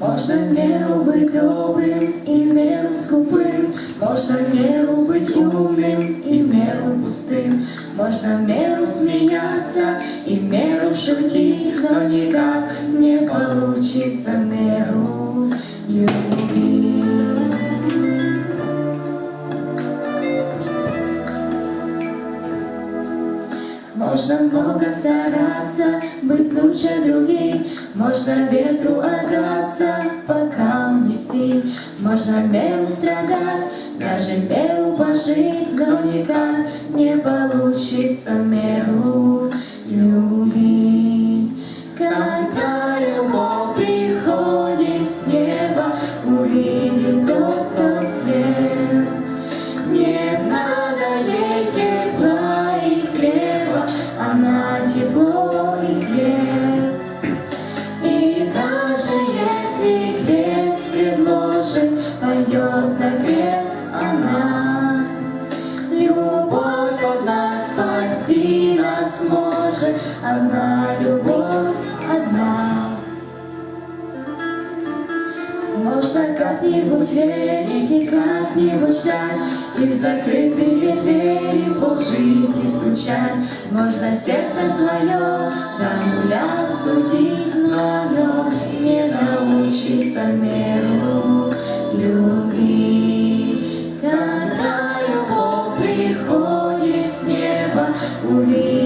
Можна в меру быть добрым и меру скупым, Можно меру быть умным и меру пустым, Можно меру смеяться и меру шутить, Но никак не получится меру любить. Можно много стараться, быть лучше других, Можно ветру отдаться, пока он висит, Можно меру страдать, даже меру пожить, Но никак не получится меру любить. Спасти нас может, одна любовь одна. Можно как-нибудь верить и как-нибудь ждать, И в закрытые двери полжизни стучать. Можно сердце свое до нуля студить, Но оно не научится мерить. We.